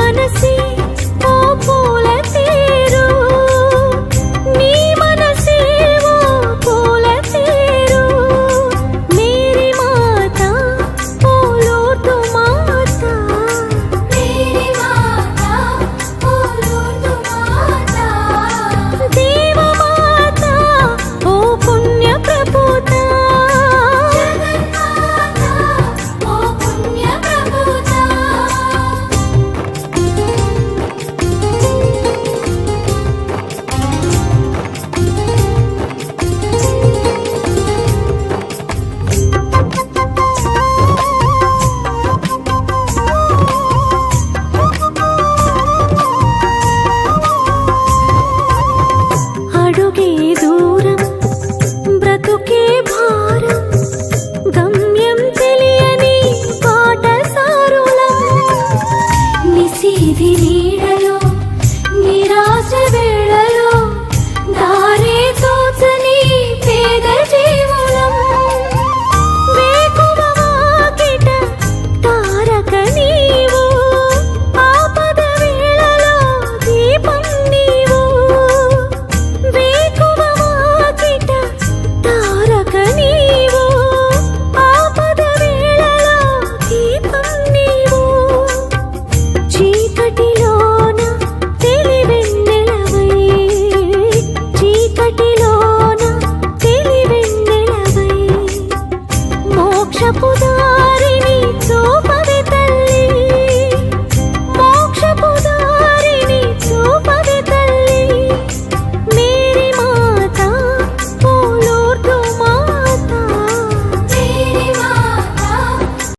మనసి ఓ పూల